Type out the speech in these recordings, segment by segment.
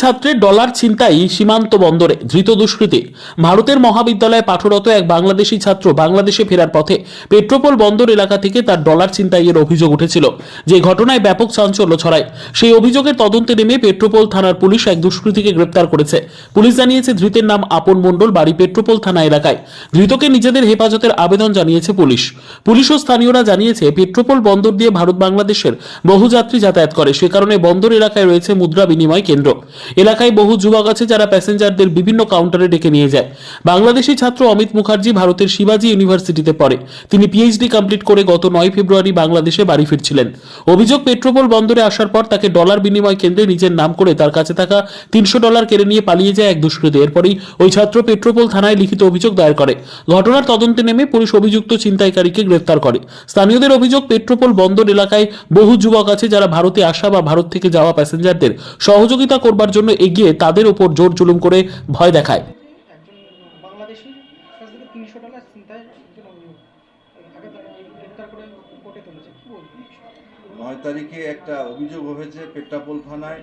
ছাত্রের ডলার ছিনতাই সীমান্ত বন্দরে। ধৃত দুষ্কৃতী। ভারতের মহাবিদ্যালয়ে পাঠরত এক বাংলাদেশি ছাত্র বাংলাদেশে ফেরার পথে পেট্রোপোল বন্দর এলাকা থেকে তার ডলার ছিনতাইয়ের অভিযোগ উঠেছিল, যে ঘটনায় ব্যাপক চাঞ্চল্য ছড়ায়। সেই অভিযোগের তদন্তে নেমে পেট্রোপোল থানার পুলিশ এক দুষ্কৃতীকে গ্রেপ্তার করেছে। পুলিশ জানিয়েছে, ধৃতের নাম আপন মণ্ডল, বাড়ি পেট্রোপোল থানা এলাকায়। ধৃতকে নিজেদের হেফাজতের আবেদন জানিয়েছে পুলিশ। পুলিশ ও স্থানীয়রা জানিয়েছে, পেট্রোপোল বন্দর দিয়ে ভারত বাংলাদেশের বহু যাত্রী যাতায়াত করে। সে কারণে বন্দর এলাকায় রয়েছে মুদ্রা বিনিময় কেন্দ্র। এলাকায় বহু যুবক আছে যারা প্যাসেঞ্জারদের বিভিন্ন কাউন্টারে ডেকে নিয়ে যায়। বাংলাদেশি ছাত্র অমিত মুখার্জি ভারতের শিবাজি ইউনিভার্সিটিতে পড়ে। তিনি পিএইচডি কমপ্লিট করে গত নয় ফেব্রুয়ারি বাংলাদেশে বাড়ি ফিরছিলেন। অভিযোগ, পেট্রোপোল বন্দরে আসার পর তাকে ডলার বিনিময় কেন্দ্রে নিজের নাম করে তার কাছে থাকা তিনশো ডলার কেড়ে নিয়ে পালিয়ে যায় এক দুষ্কৃতী। এরপরই ওই ছাত্র পেট্রোপোল থানায় লিখিত অভিযোগ দায়ের করে। ঘটনার তদন্তে নেমে পুলিশ অভিযুক্ত ছিনতাইকারীকে গ্রেফতার করে। স্থানীয়দের অভিযোগ, পেট্রোপোল বন্দর এলাকায় বহু যুবক আছে যারা ভারতে আসা বা ভারত থেকে যাওয়া প্যাসেঞ্জারদের সহযোগিতা করবার জন্য এগিয়ে তাদের ওপর জোর জুলুম করে ভয় দেখায়। নয় তারিখে একটা অভিযোগ হয়েছে পেট্রাপোল থানায়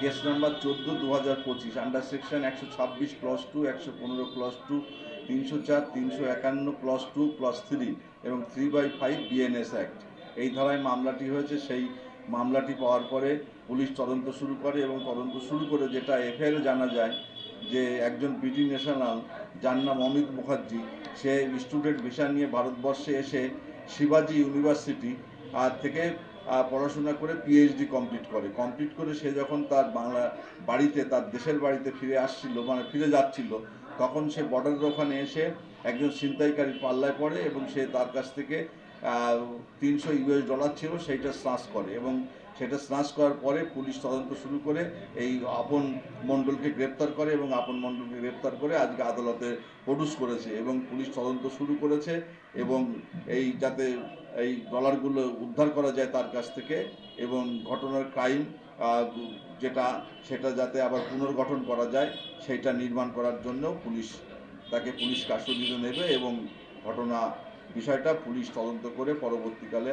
কেস নাম্বার চোদ্দ দু হাজার পঁচিশ আন্ডার সেকশন একশো ছাব্বিশ প্লাস টু একশো পনেরো প্লাস টু তিনশো চার তিনশো একান্ন প্লাস টু প্লাস থ্রি এবং three by five BNS act এই ধারায় মামলাটি হয়েছে সেই মামলাটি পাওয়ার পরে পুলিশ তদন্ত শুরু করে এবং তদন্ত শুরু করে যেটা এফআইআরে জানা যায় যে একজন পিটি ন্যাশনাল, যার নাম অমিত মুখার্জি, সে স্টুডেন্ট ভিসা নিয়ে ভারতবর্ষে এসে শিবাজি ইউনিভার্সিটি আর থেকে পড়াশোনা করে পিএইচডি কমপ্লিট করে। কমপ্লিট করে সে যখন তার বাংলা বাড়িতে, তার দেশের বাড়িতে ফিরে আসছিল মানে ফিরে যাচ্ছিল, তখন সে বর্ডারের ওখানে এসে একজন ছিনতাইকারীর পাল্লায় পড়ে এবং সে তার কাছ থেকে তিনশো ইউএস ডলার ছিল, সেইটা সার্চ করে এবং সেটা স্নাচ করার পরে পুলিশ তদন্ত শুরু করে এই আপন মণ্ডলকে গ্রেপ্তার করে এবং আপন মণ্ডলকে গ্রেপ্তার করে আজকে আদালতে প্রডিউস করেছে এবং পুলিশ তদন্ত শুরু করেছে এবং এই যাতে এই ডলারগুলো উদ্ধার করা যায় তার কাছ থেকে এবং ঘটনার ক্রাইম যেটা সেটা যাতে আবার পুনর্গঠন করা যায় সেইটা নির্মাণ করার জন্য পুলিশ তাকে পুলিশ কাস্টডিতে নেবে এবং ঘটনা বিষয়টা পুলিশ তদন্ত করে পরবর্তীকালে